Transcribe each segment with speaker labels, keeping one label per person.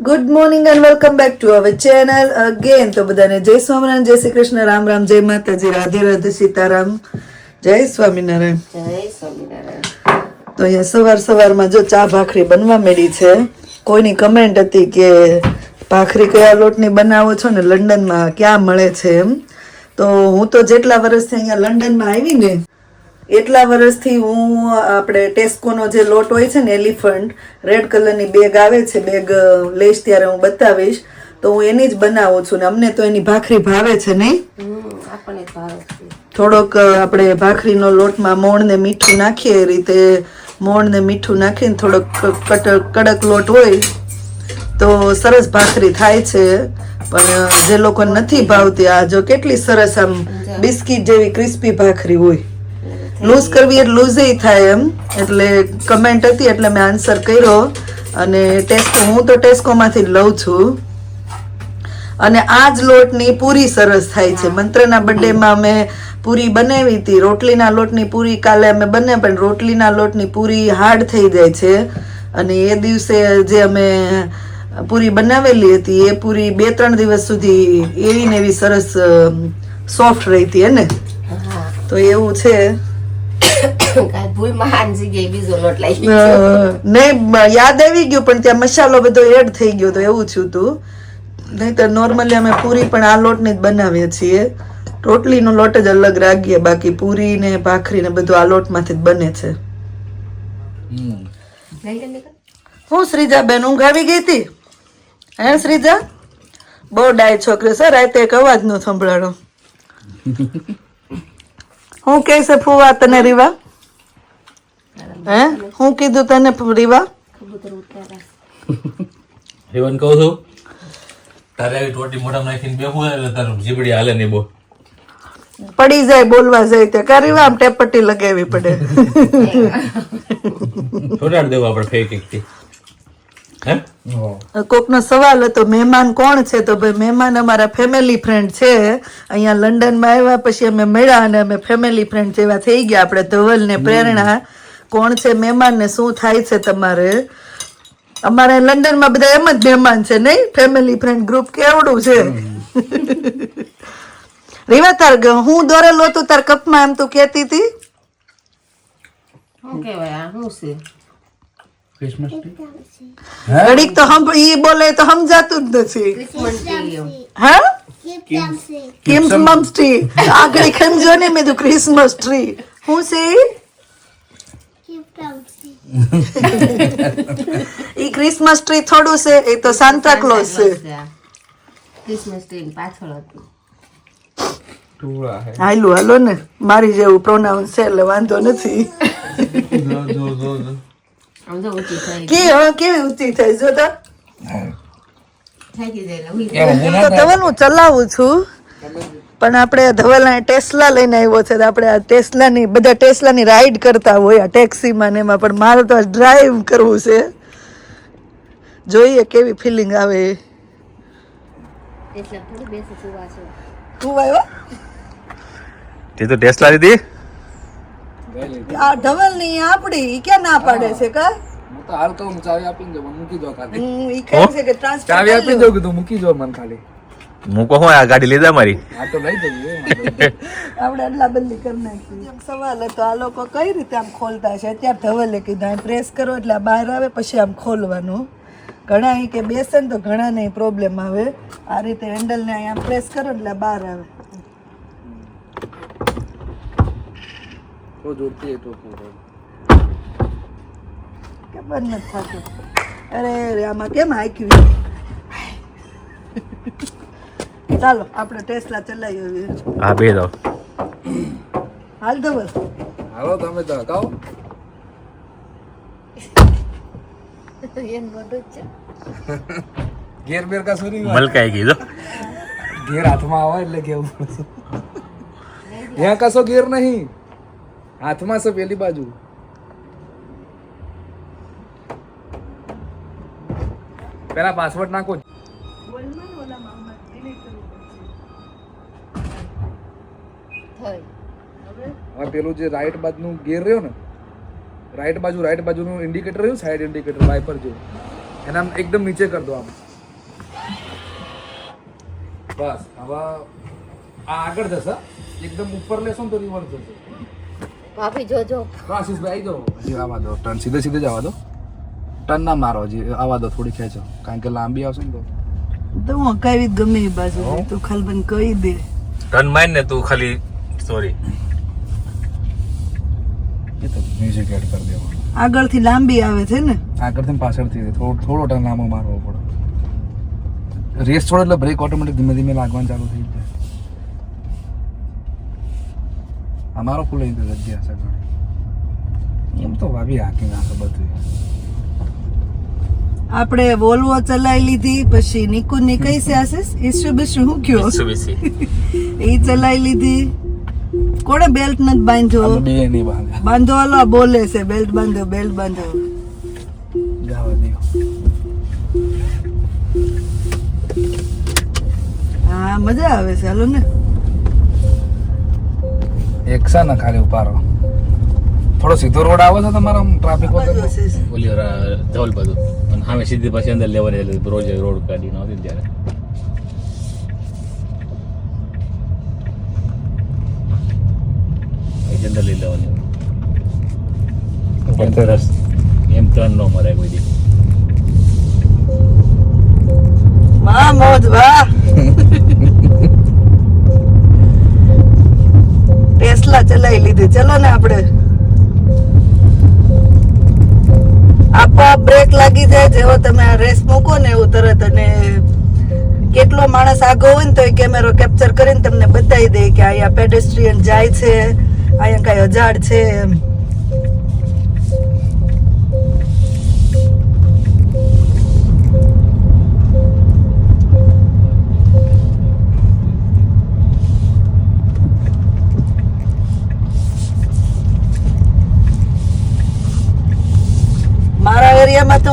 Speaker 1: Good morning and welcome back to our channel again તો બધાને જય સ્વામિનારાયણ જય શ્રી કૃષ્ણ રામ રામ જય માતાજી રાધે રાધે સીતારામ જય સ્વામિનારાયણ
Speaker 2: જય સ્વામિનારાયણ
Speaker 1: તો અહીંયા સવાર સવારમાં જો ચા ભાખરી બનવા મેળી છે કોઈની કમેન્ટ હતી કે ભાખરી કયા લોટની બનાવો છો ને લંડનમાં ક્યાં મળે છે એમ? તો હું તો જેટલા વર્ષથી અહીંયા લંડનમાં આવી ને એટલા વર્ષથી હું આપણે ટેસ્કોનો જે લોટ હોય છે ને એલિફન્ટ રેડ કલરની બેગ આવે છે બેગ લઈશ ત્યારે હું બતાવીશ. તો હું એની જ બનાવું છું ને અમને તો એની ભાખરી ભાવે છે નહીં? થોડોક આપણે ભાખરીનો લોટમાં મોણ ને મીઠું નાખીએ એ રીતે મોણ ને મીઠું નાખીને થોડોક કડક લોટ હોય તો સરસ ભાખરી થાય છે. પણ જે લોકો નથી ભાવતી આ જો કેટલી સરસ આમ બિસ્કિટ જેવી ક્રિસ્પી ભાખરી હોય. લૂઝ કરવી એટલે લૂઝ થાય એમ. એટલે કમેન્ટ હતી એટલે મેં આન્સર કર્યો. અને ટેસ્કો હું તો ટેસ્કોમાંથી જ લઉં છું. અને આ જ લોટની પૂરી સરસ થાય છે. મંત્રના બર્થડેમાં અમે પૂરી બનાવી હતી. રોટલીના લોટની પૂરી કાલે અમે બને પણ રોટલીના લોટની પૂરી હાર્ડ થઈ જાય છે. અને એ દિવસે જે અમે પૂરી બનાવેલી હતી એ પૂરી બે ત્રણ દિવસ સુધી એવી ને એવી સરસ સોફ્ટ રહી હતી
Speaker 2: એને
Speaker 1: તો એવું છે. યાદ આવી ગયું પણ ત્યાં મસાલો બધો એડ થઈ ગયો તો એવું થયું હતું નહીં તો નોર્મલી અમે પૂરી પણ આ લોટની જ બનાવીએ છીએ. રોટલીનો લોટ જ અલગ રાખીએ બાકી પૂરી ને ભાખરી ને બધું આ લોટમાંથી જ બને છે. હું શ્રીજા બેન ઊંઘ આવી ગઈ હતી? હે શ્રીજા? બહુ ડાય છોકરી સર રાતે એક અવાજ નો સંભળાણો. હું કે છે ફુવા તને રીવા? હે? હું કીધું તને રીવા?
Speaker 3: હેવન કહું છું તારે આવી ટોટી મોઢામાં નાખીને બેહું એટલે તારું જીબડી હાલે નહીં બહુ.
Speaker 1: પડી જાય બોલવા જાય તે કરી આમ ટેપટી લગાવવી પડે?
Speaker 3: છોડાડ દેવું આપણે ફેક
Speaker 1: કોકનો સવાલ હતો મહેમાન કોણ છે? તો ભાઈ મહેમાન અમારા ફેમિલી ફ્રેન્ડ છે. અહીંયા લંડનમાં આવ્યા પછી અમે મળ્યા અને અમે ફેમિલી ફ્રેન્ડ જેવા થઈ ગયા આપણે ધવલ ને પ્રેરણા. કોણ છે મહેમાન ને શું થાય છે તમારે? અમારે લંડનમાં બધા એમ જ મહેમાન છે નહીં? ફેમિલી ફ્રેન્ડ ગ્રુપ કેવડું છે? રીવા તાર હું દોરેલો હતું તાર કપમાં એમ તું કહેતી હતી?
Speaker 2: શું કહેવાય આ? શું છે?
Speaker 1: ઘડીક તો હમ ઈ બોલે તો સમજાતું જ નથી.
Speaker 2: Christmas tree.
Speaker 1: હા કિમ્સ મમ્સ ટ્રી આગળ ખમજો ને મેં તો ક્રિસમસ ટ્રી હું છે ઈ ક્રિસમસ ટ્રી થોડું છે એ તો સાન્તા ક્લોઝ છે.
Speaker 2: આ. ક્રિસમસ ટ્રી પાછળ હતું.
Speaker 1: હાલું હાલો ને. મારી જેવું પ્રોનાઉન્સ છે એટલે વાંધો નથી.
Speaker 2: આમ જો ઊંચી થઈ
Speaker 1: કે હા કેવી ઊંચી થાય જો તો ચલાવું છું. પણ આપણે ટેસ્લા લઈને આવ્યો છે. આપણે આ ટેસ્લાની બધા ટેસ્લાની રાઈડ કરતા હોય આ ટેક્સીમાં ને એમાં પણ મારે તો ડ્રાઈવ કરવું છે. જોઈએ કેવી ફિલિંગ આવે. એ.
Speaker 2: એટલે થોડી બેસી સુવા છે.
Speaker 1: તું આવ્યો?
Speaker 3: તે તો ટેસ્લા લીધી?
Speaker 1: આ ધવલની આપડી ઈ ક્યાં ના પાડે છે કા?
Speaker 4: હું તો હાલ કહું ચાવી આપીને જાઉં, મૂકી દો ખાલી.
Speaker 1: હું ઈ કહે છે કે ટ્રાન્સફર
Speaker 4: ચાવી આપી દો કીધું મૂકી દો મને ખાલી.
Speaker 3: હું હું આ ગાડી લીધા મારી.
Speaker 4: આ તો લઈ જઈએ
Speaker 1: આપણે અદલા બદલી કરી નાખી સવાલ હતો આ લોકો કઈ રીતે આમ ખોલતા છે? અત્યારે ધવલે કીધું પ્રેસ કરો એટલે બહાર આવે પછી આમ ખોલવાનું. ઘણા અહીં કે બેસે ને તો ઘણા ને પ્રોબ્લેમ આવે. આ રીતે હેન્ડલ ને અહીંયા પ્રેસ કરો એટલે બહાર આવે.
Speaker 4: તો જોડતી હોય તો.
Speaker 1: ખબર નથી થતું. અરે રે આમાં કેમ હાંક્યું? ચાલો આપણે ટેસ્લા ચલાવી
Speaker 3: હા બે દો.
Speaker 1: હાલ ધવલ
Speaker 4: હાલો તમે તો હકાવો. ઘેર બેર કા નહીં
Speaker 3: મલકાઈ ગઈ
Speaker 4: ઘેર હાથમાં આવે એટલે કેવું ત્યાં કશો ઘેર નહીં. હાથમાં છે પેલી બાજુ. પેલા પાસવર્ડ નાખો. પેલું જે રાઈટ બાજુનું ગેર રહ્યો ને રાઈટ બાજુ રાઈટ બાજુનું ઇન્ડિકેટર રહ્યું સાઈડ ઇન્ડિકેટર વાઇપર જેવું. એના એકદમ નીચે કરી દો આમ. બસ, હવે આ આગળ જશે. એકદમ ઉપર લેશો ને તો રિવર્સ જશે.
Speaker 2: ભાભી જોજો
Speaker 4: આશીષભાઈ આવી જાઓ. હજી આવવા દો ટર્ન સીધે સીધે જ દો. ટર્ન ના મારો હજી આવા દો થોડી ખેંચો. કારણ કે લાંબી આવશે ને તો.
Speaker 1: તો હું હકાવી ગમે એ બાજુ. તું ખાલી કહી દે.
Speaker 3: ટર્ન માર ને તું ખાલી સોરી
Speaker 4: એ તો મ્યુઝિક એડ કરી દેવાનું.
Speaker 1: આગળથી લાંબી આવે છે ને?
Speaker 4: આગળથી ને પાછળથી થોડો થોડો ટર્ન લાંબો મારવો પડે. રેસ થોડો એટલે બ્રેક ઓટોમેટિક ધીમે ધીમે લાગવાનું ચાલુ થઈ જાય. અમારો ખુલ્લો તો જગ્યા ઘણી. એમ તો ભાભી હાકી નાખે બધું
Speaker 1: આપણે વોલ્વો ચલાવી લીધી પછી નિકુની કઈ છે આશીષ? ઈસુ બીસુ શું કયો એ ચલાવી લીધી. કોણે બેલ્ટ નથી બાંધ્યો?
Speaker 4: બે નહીં બાંધે
Speaker 1: બાંધો હાલો આ બોલે છે બેલ્ટ બાંધો બેલ્ટ બાંધો.
Speaker 4: ગાવા દો.
Speaker 1: હા મજા આવે છે હાલો ને.
Speaker 4: એક છે ને ખાલી ઉપારો થોડો સીધો રોડ આવે છે તમારા ટ્રાફિક
Speaker 1: બાજુ
Speaker 4: વગર
Speaker 1: હશે.
Speaker 3: ઓલી ધવલ બધું અને સામે સીધી પાછી અંદર લેવાની એટલે રોજ રોડ કાઢી નહોતી ને ત્યારે પછી અંદર લઈ લેવાની એમ તો રસ એમ ટર્ન ન મરાય કોઈ દી
Speaker 1: વાહ મોજ લાગી જાય જેવો તમે આ રેસ મૂકો ને એવું તરત અને કેટલો માણસ આગો હોય ને તો એ કેમેરો કેપ્ચર કરીને તમને બતાવી દે કે અહીંયા પેડેસ્ટ્રીયન જાય છે, અહીંયા કાંઈ અજાડ છે એમ.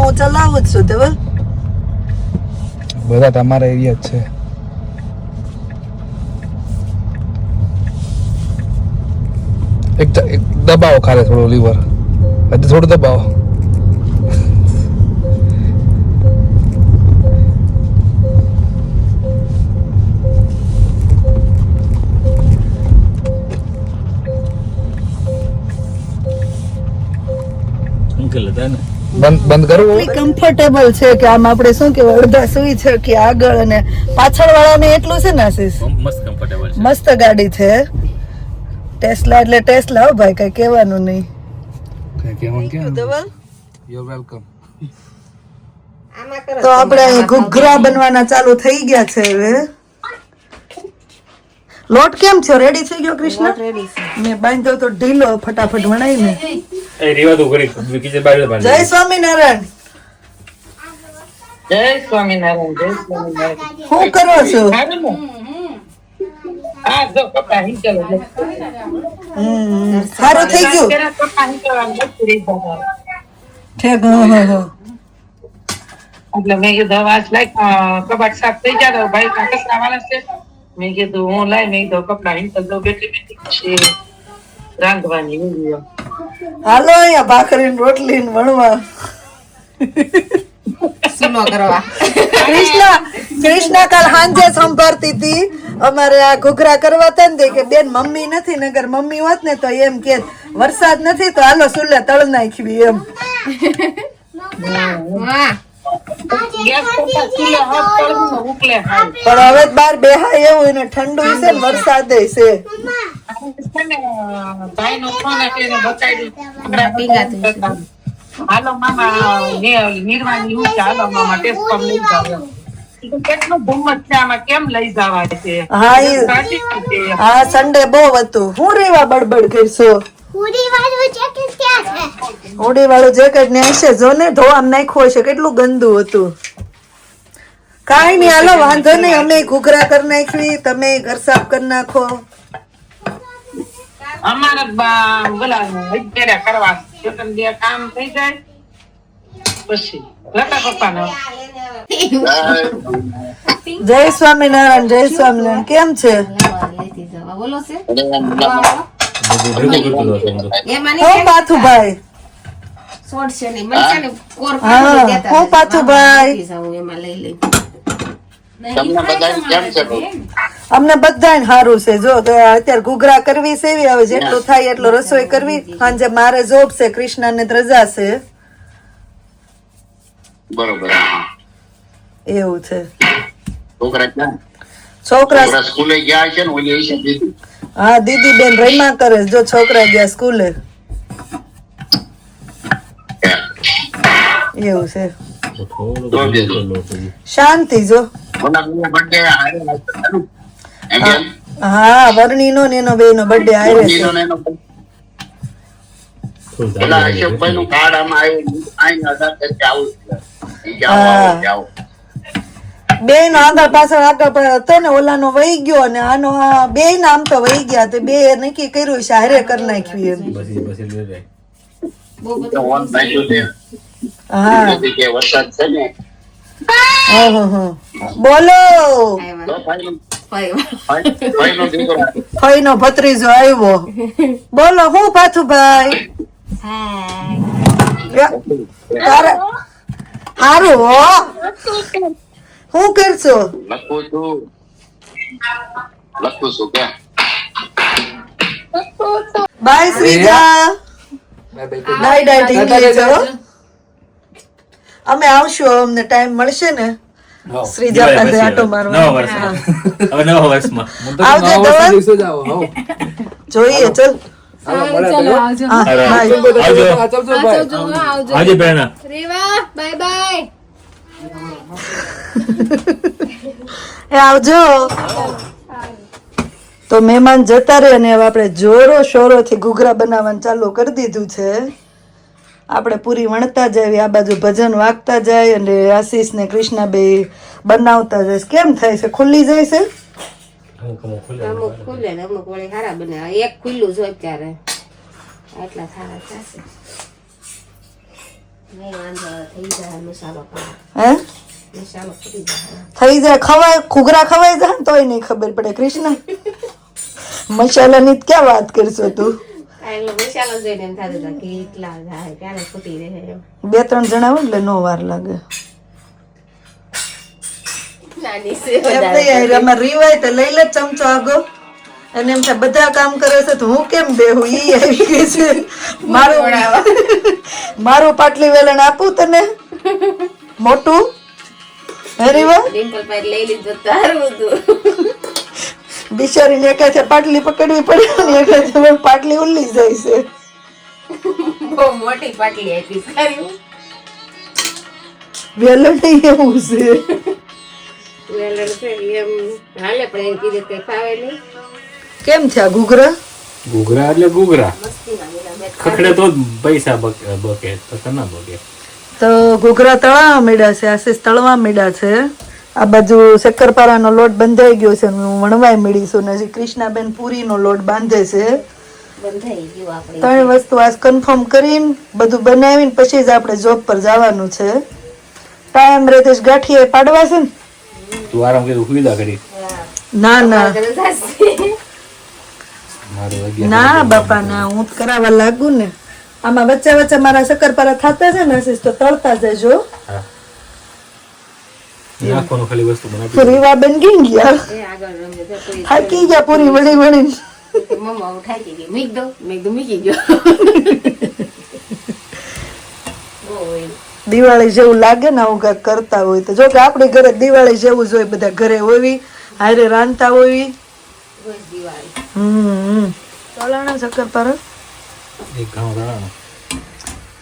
Speaker 1: હું ચલાવું જ છું ધવલ
Speaker 4: બધા તમારા એરિયા જ છે. એક એક દબાવો ખાલી થોડું લીવર. હજી થોડું દબાવો.
Speaker 3: અંકલ હતા ને?
Speaker 4: બંધ બંધ કરવું?
Speaker 1: એટલી કમ્ફર્ટેબલ છે કે આમ આપણે શું કે અડધા સુઈ છે કે આગળ અને પાછળ વાળાને એટલું છે ને આશીષ?
Speaker 3: મસ્ત કમ્ફર્ટેબલ છે.
Speaker 1: મસ્ત ગાડી છે. ટેસ્લા એટલે ટેસ્લા હો ભાઈ કઈ કહેવાનું નહીં.
Speaker 4: કઈ કહેવાનું ક્યાં?
Speaker 1: ધવલ.
Speaker 4: યુ વેલકમ
Speaker 1: તો આપણે અહીં ઘૂઘરા બનવાના ચાલુ થઈ ગયા છે હવે. લોટ કેમ છે રેડી થઈ ગયો કૃષ્ણ? મેં બાંધ્યો તો ઢીલો ફટાફટ
Speaker 3: એ કિચન બાજુ
Speaker 1: જય સ્વામિનારાયણ.
Speaker 5: જય સ્વામિનારાયણ જય સ્વામિનારાયણ.
Speaker 1: શું કરો છો?
Speaker 5: સારું ને?
Speaker 1: થઈ ગયું. ઠેક.
Speaker 5: એટલે મેં કીધું આજ લાઈક કબાટ સાફ થઈ જાય તો ભાઈ કાં કચરા છે? મેં કીધું હું લાઈ મેં કીધું કપડા હિંચલ દઉં. બેઠી બેઠી છે રાંધવાની ઊંઘી એમ.
Speaker 1: હાલો અહીંયા ભાખરી રોટલી ને વણવા.
Speaker 2: સુનો કરવા.
Speaker 1: કૃષ્ણ કૃષ્ણ કાલ સાંજે સંભાળતી હતી. અમારે આ ઘૂઘરા કરવા હતા ને તે કે બેન મમ્મી નથી નગર મમ્મી હોત ને તો એમ કે વરસાદ નથી તો હાલો સુલે તળ નાખવી એમ.
Speaker 2: વાહ.
Speaker 1: પણ હવે બાર બેહાય એવું ને ઠંડુ છે. વરસાદ છે
Speaker 5: ને, ફોન એટલે એને. હાલો મામા નિર્વાણ નિર્વાણી હાલો મામા ટેસ્ટ પર લઈ જાવ કેટલું ધુમ્મસ છે આમાં કેમ લઈ જવાય છે?
Speaker 1: હા. હા સન્ડે બહુ હતું. હું રેવા બડબડ કરશો?
Speaker 6: પૂરી વાળું જેકેટ
Speaker 1: હોડી વાળું જેકેટ ને હશે. જો ને ધોવામાં નાખ્યું હશે. કેટલું ગંદુ હતું. કાંઈ નહીં હાલો વાંધો નહીં. અમે ઘૂઘરા કરી નાખવી. તમે ઘર સાફ કરી નાખો.
Speaker 5: અમારે બા- બોલા અત્યારે કરવા છે. બે કામ થઈ જાય. પછી લતા પપ્પાનો.
Speaker 1: જય સ્વામિનારાયણ જય સ્વામિનારાયણ. કેમ છે?
Speaker 2: બોલો છે.
Speaker 1: પાથુભાઈ હા. પાથુભાઈ. અમને બધાને સારું છે. જો અત્યારે ઘૂઘરા કરવી છે એવી હવે જેટલું થાય એટલો રસોઈ કરવી. સાંજે મારે જોબ છે કૃષ્ણ ને રજા છે.
Speaker 7: બરોબર
Speaker 1: એવું છે.
Speaker 7: છોકરા
Speaker 1: છોકરા
Speaker 7: સ્કૂલે ગયા છે ને ઓલી
Speaker 1: હા દીદી બેન રમ્યા કરે. જો છોકરા ગયા સ્કૂલે. એવું છે. શાંતિ જો. હા વર્ણી વર્ણીનો ને એનો બે નો બર્થડે આવ્યો છે
Speaker 7: ને નું કાર્ડ આમાં આવ્યું
Speaker 1: હા. બે નો આગળ પાછળ આગળ પાછળ હતો ને ઓલાનો વહી ગયો અને આનો આ બે નામ તો વહી ગયા તે બે નક્કી કર્યું છે હારે કરી નાખ્યું એમ.
Speaker 3: પછી તારે સારું જાય.
Speaker 7: તો કરશો? લખું છું.
Speaker 1: લખું
Speaker 7: છું કે વરસાદ છે ને
Speaker 1: શ્રીજા હા, આટો બોલો
Speaker 7: તો ભાઈનો-
Speaker 2: ભાઈ
Speaker 7: ભાઈ- ભાઈનો દીકરો
Speaker 1: ફઈ આવજો આવજો આવજો આવજો હું આવજો આવજો આવજો આવજો આવજો આવજો કરશો
Speaker 7: આવજો આવજો આવજો આવજો આવજો
Speaker 1: બાય શ્રીજા
Speaker 4: બાય આવજો
Speaker 1: ડાય આવજો આવજો આવજો આવજો અમે આવજો અમને ટાઈમ મળશે ને શ્રીજા પાસે
Speaker 3: આવજો
Speaker 1: આવજો
Speaker 3: આવજો
Speaker 1: મારવા
Speaker 3: આવજો. આવજો આવજો આવજો આવજો.
Speaker 1: આવજો
Speaker 4: આવજો આવજો
Speaker 1: આવજો
Speaker 4: આવજો આવજો આવજો આવજો
Speaker 1: જોઈએ આવજો
Speaker 4: આવજો આવજો આવજો આવજો
Speaker 1: આવજો
Speaker 3: આવજો
Speaker 1: આવજો
Speaker 3: આવજો.
Speaker 4: સાચવજો ભાઈ.
Speaker 3: આવજે પ્રેરણા
Speaker 2: રેવા બાય બાય.
Speaker 1: એ આવજો. તો મહેમાન જતા રહે અને હવે આપણે જોરો શોરોથી ઘૂઘરા બનાવવાનું ચાલુ કરી દીધું છે. આપણે પૂરી વણતા જાય, આ બાજુ ભજન વાગતા જાય અને આશીષ ને કૃષ્ણા બે બનાવતા જાય. કેમ થાય છે? ખુલ્લી જાય છે?
Speaker 3: અમુક ખુલે
Speaker 2: અમુક વળી સારા બને. એક ખુલ્લું જ ત્યારે. એટલા સારા થશે નહીં વાંધો થઈ જાય મસાલો પણ
Speaker 1: હે? થઈ જાય ખવાય ઘૂઘરા ખવાય જાય તોય નહીં ખબર પડે. કૃષ્ણ મસાલાની જ ક્યાં વાત કરશો તું? બે ત્રણ જણા હોય એટલે નો વાર લાગે. રીવાય તો લઈ લે ચમચો આગો. અને એમ થાય બધા કામ કરે છે તો હું કેમ બેહું? ઈ આવી ગઈ છે. મારું મારું પાટલી વેલણ આપું તને? મોટું? હે રીવા
Speaker 2: ડિમ્પલ પાસે લઈ લીધું તો સારું હતું
Speaker 1: બિચારીને એક હાથે પાટલી પકડવી પડે ને કહે છે પાટલી ઉલ્લી જાય છે.
Speaker 2: બહુ મોટી પાટલી આપી સારી.
Speaker 1: વેલણ એવું છે.
Speaker 2: વેલણ છે એમ હાલે પણ એમ કીધું કે ફાવે નહીં.
Speaker 1: કેમ થયા ઘૂઘરા?
Speaker 3: ઘૂઘરા એટલે ઘૂઘરા. ખખડે તો પૈસા બકે બકે તો ના બકે?
Speaker 1: તો ઘૂઘરા તળવા મીડા છે આશીષ તળવા મીડા છે. આ બાજુ શક્કરપારાનો લોટ બંધાઈ ગયો છે હું વણવાઈ મીડીશું ને હજી કૃષ્ણાબેન પૂરીનો લોટ બાંધે છે.
Speaker 2: બંધાઈ ગયું આપણે.
Speaker 1: ત્રણ વસ્તુ આજ કન્ફર્મ કરીને બધું બનાવીને પછી જ આપણે જોબ પર જવાનું છે. ટાઈમ તો ગાંઠીએ પાડવા છે ને.
Speaker 3: તું આરામ કીધું સુવિધા કરી.
Speaker 1: ના ના. ના બાપા ના હું કરાવવા લાગુ ને. આમાં વચ્ચે વચ્ચે મારા શક્કરપારા થતા છે ને આશીષ તો તળતા જજો
Speaker 3: નાખવાનું ખાલી વસ્તુ બનાવી
Speaker 1: રીવાબેન ગઈ ગયા.
Speaker 2: એ આગળ રમે છે કોઈ
Speaker 1: થાકી ગયા પૂરી વળી વળીને
Speaker 2: મમ્મા ઉઠાઈ ગઈ. મીક દો મેં કીધું મૂકી ગયો.
Speaker 1: દિવાળી જેવું લાગે ને આવું કાંઈક કરતા હોય તો. જો કે આપડે ઘરે દિવાળી જેવું જ હોય બધા ઘરે હોવી હારે રાંધતા હોવી. હમ તળાણા
Speaker 3: એક ઘણો દાણાનો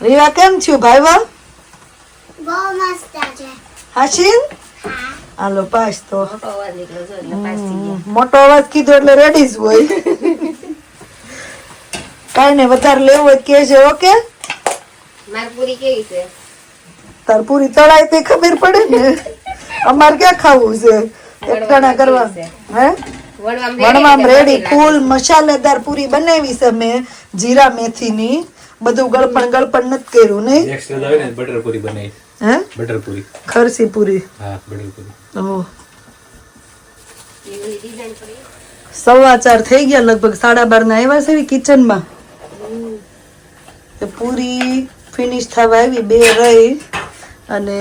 Speaker 1: રીવા કેમ છું ભાઈવા
Speaker 6: બહુ મસ્ત છે.
Speaker 1: હાશીન? હાલો પાસ તો.
Speaker 2: મોટો અવાજ
Speaker 1: કીધો એટલે રેડી જ હોય. કાંઈ ને વધારે લેવું હોય કે છે ઓકે?
Speaker 2: મારપુરી કેવી છે?
Speaker 1: તાર પૂરી તળાય તે ખબર પડે ને? અમારે ક્યાં ખાવું છે? એકટાણા કરવા. હે?
Speaker 2: વણવામાં
Speaker 1: રેડી ફૂલ મસાલેદાર પૂરી બનાવી છે મેં જીરા મેથીની. બધું ગળપણ ગળપણ નથી કર્યું નહીં?
Speaker 3: ને બટર પૂરી બનાવી.
Speaker 1: હે?
Speaker 3: બટર પૂરી.
Speaker 1: ખરસી પૂરી.
Speaker 3: હા બટર પૂરી.
Speaker 1: ઓહ. સવા ચાર થઈ ગયા લગભગ સાડા બાર ના આવ્યા છે કિચનમાં. તે પૂરી ફિનિશ થવા આવી બે રહી. અને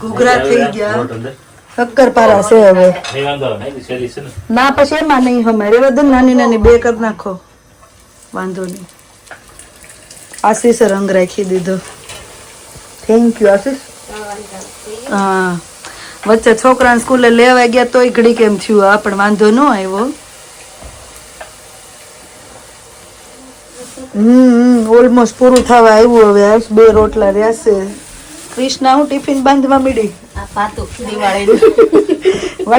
Speaker 1: ઘૂઘરા થઈ ગયા. શક્કરપારા છે હવે.
Speaker 3: ને.
Speaker 1: પછી એમાં નહીં હમે. રેવા દે નાની નાની બે કરી નાખો. વાંધો નહીં. આશીષ રંગ રાખી દીધો. Thank you Ashish. હા. વચ્ચે છોકરાને સ્કૂલે લેવા ગયા તોય ઘડી કેમ થયું? આ પણ વાંધો ન આવ્યો. હમ ઓલમોસ્ટ પૂરું થવા આવ્યું હવે બે રોટલા રહ્યા છે. કૃષ્ણા હું ટિફિન બાંધવા મીડી?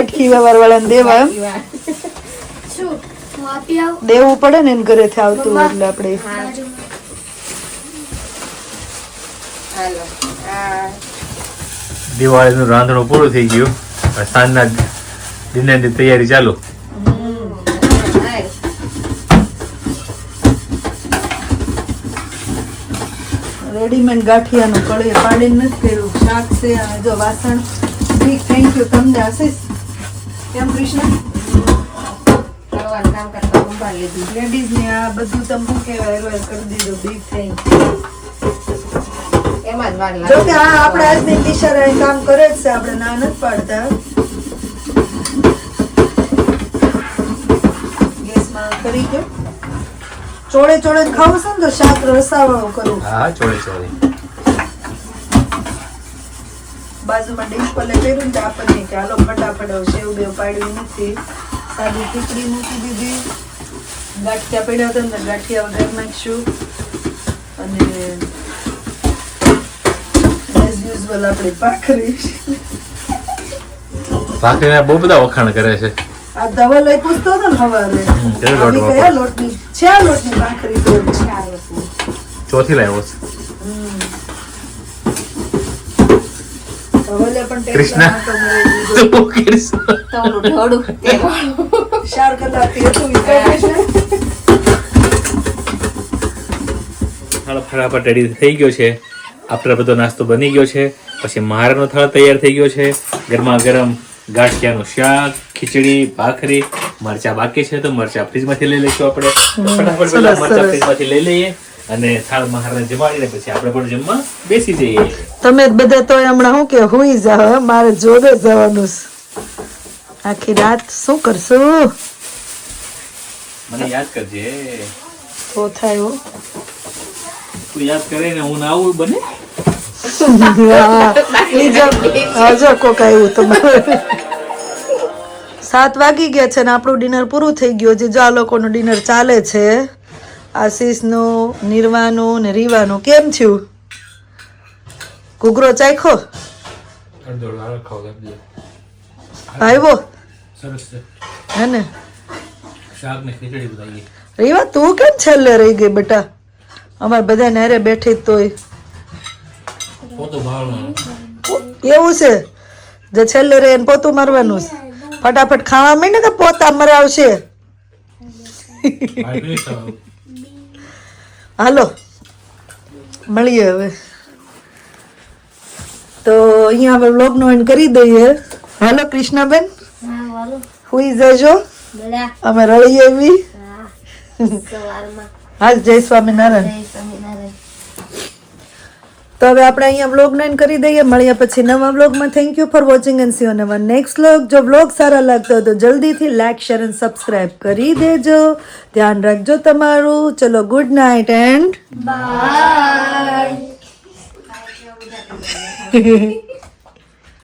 Speaker 1: દેવા પડે ને એને ઘરેથી આવતું એટલે આપણે
Speaker 2: હાલો. આ
Speaker 3: દિવાળીનું રાંધણું પૂરું થઈ ગયું. સાંજના ડિનરની તૈયારી ચાલુ
Speaker 2: હાય.
Speaker 1: રેડીમેડ ગાંઠિયાનું કળીએ પાડીને નથી કર્યું. શાક છે અને જો વાસણ. ઠીક થેન્ક યુ તમને આશીષ? કેમ કૃષ્ણ?
Speaker 2: કરવાનું કામ કરતા લીધું.
Speaker 1: લેડીઝને આ બધું તમને કહેવાય? એરવાય કરી દીધું. બિગ થેન્ક
Speaker 2: એમાં જ વાર
Speaker 1: જો
Speaker 2: લાગે
Speaker 1: કે આ આપણે આજની ટીચર કામ કરે જ છે. આપણે ના નથી પાડતા. ગેસમાં કરી ગયો ચોળે ચોળે ખાવું છે ને તો શાક રસાવાળું કરું
Speaker 3: હા ચોળી ચોળી.
Speaker 1: બાજુમાં ડીશ પર ને તો આપણને કે હાલો ફટાફટ સેવ બે પાડ્યું નથી. સાદી ખીચડી મૂકી દીધી. ગાંઠિયા પડ્યા હતા ને ગાંઠિયા વગર નાખશું. અને એઝ યુઝવલ આપણી ભાખરી.
Speaker 3: ભાખરીના બહુ બધા વખાણ કરે છે.
Speaker 1: આ દવા લઈ પૂછતો હતો ને સવારે.
Speaker 3: કયા
Speaker 1: લોટની છે આ લોટની ભાખરી તો
Speaker 3: ચોથી લાવ્યો છે. કૃષ્ણ. તો.
Speaker 2: તો?
Speaker 3: થાળ ફટાફટ રેડી થઈ ગયો છે. આપણે બધો નાસ્તો બની ગયો છે. પછી મારાનો થાળ તૈયાર થઈ ગયો છે. ગરમા ગરમ ગાંઠિયાનું શાક ખીચડી ભાખરી મરચા બાકી છે તો મરચા ફ્રીજમાંથી લઈ લઈશું આપણે. ફટાફટ પેલા મરચા ફ્રીજમાંથી લઈ લઈએ અને થાળ મહારાજ જમાડીને પછી આપણે પણ જમવા બેસી જઈએ.
Speaker 1: તમે બધા તો હમણાં શું કે હુઈ જાવ મારે જોડે જવાનું આખી રાત શું કરશું?
Speaker 3: મને યાદ કરજે.
Speaker 1: તો થાય હો.
Speaker 3: તું યાદ કરે ને હું ના આવું બને?
Speaker 1: હા, જો કોક આવ્યું તમારે સાત વાગી ગયા છે ને આપણું ડિનર પૂરું થઈ ગયું છે. જો આ લોકોનું ડિનર ચાલે છે. આશીષનું નિર્વાનું ને રીવાનું. કેમ થયું? ઘૂઘરો ચાખ્યો? આવ્યો? હે ને? રીવા તું કેમ છેલ્લે રહી ગઈ બેટા? અમારે બધા નેરે બેઠી તોય. એવું છે? જે છેલ્લે રહે એને પોતું મારવાનું છે. ફટાફટ ખાવા માંડે કે પોતા મરાવશે હાલો મળીએ હવે. તો અહીંયા હવે વ્લોગનો એન્ડ કરી દઈએ. હાલો કૃષ્ણાબેન. હુઈ જજો. અમે રળી એવી. હા જય સ્વામિનારાયણ. તો હવે આપણે અહીંયા વ્લોગ એન્ડ કરી દઈએ. મળ્યા પછી નવા વ્લોગમાં thank you for watching and see નવા નેક્સ્ટ બ્લોગ જો વ્લોગ સારા લાગતો હોય તો જલ્દીથી લાઇક શેર એન્ડ સબસ્ક્રાઈબ કરી દેજો. ધ્યાન રાખજો તમારું. ચલો ગુડ નાઇટ એન્ડ બાય